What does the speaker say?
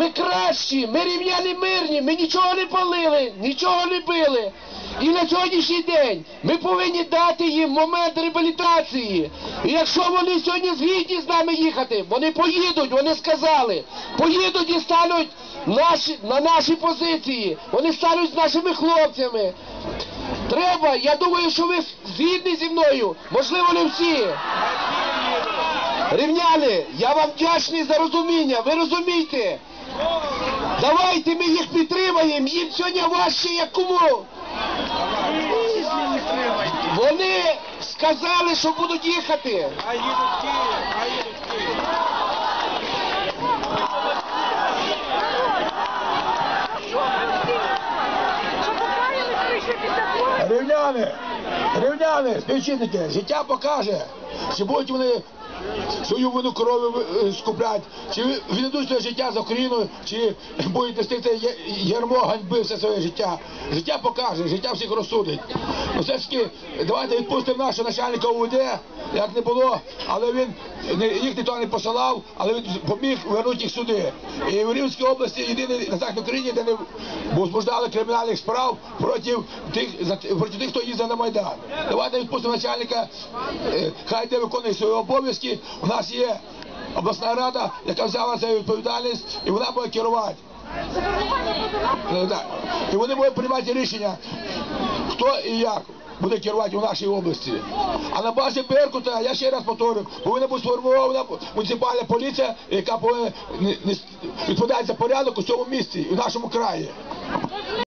ми кращі, ми рівняні мирні, ми нічого не палили, нічого не били. І на сьогоднішній день ми повинні дати їм момент реабілітації. І якщо вони сьогодні згідні з нами їхати, вони поїдуть, вони сказали, поїдуть і стануть наші, на наші позиції, вони стануть з нашими хлопцями. Треба, я думаю, що ви згідні зі мною, можливо, не всі. Рівняни, я вам вдячний за розуміння, ви розумієте. Давайте ми їх підтримаємо, їм сьогодні важче, як кому. Вони сказали, що будуть їхати. А їдуть а їдуть. Рівняни, рівняни, співчинники, життя покаже, чи будуть вони свою вину крові е, скуплять, чи віддадуть своє життя за Україну, чи будуть нести ярмо ганьби все своє життя. Життя покаже, життя всіх розсудить. Ну все ж таки, давайте відпустимо нашого начальника УВД, як не було, але він їх ніхто не посилав, але він поміг вернути їх сюди. І в Рівненській області єдиний на Західній Україні, де не возбуждали кримінальних справ проти тих, проти тих, хто їздив на Майдан. Давайте відпустимо начальника, е, хай де виконує свої обов'язки. У нас є обласна рада, яка взяла за відповідальність, і вона буде керувати. І вони будуть приймати рішення, хто і як буде керувати у нашій області. А на базі Беркута, я ще раз повторю, повинна бути сформована муніципальна поліція, яка повинна відповідати за порядок у цьому місті в нашому краї.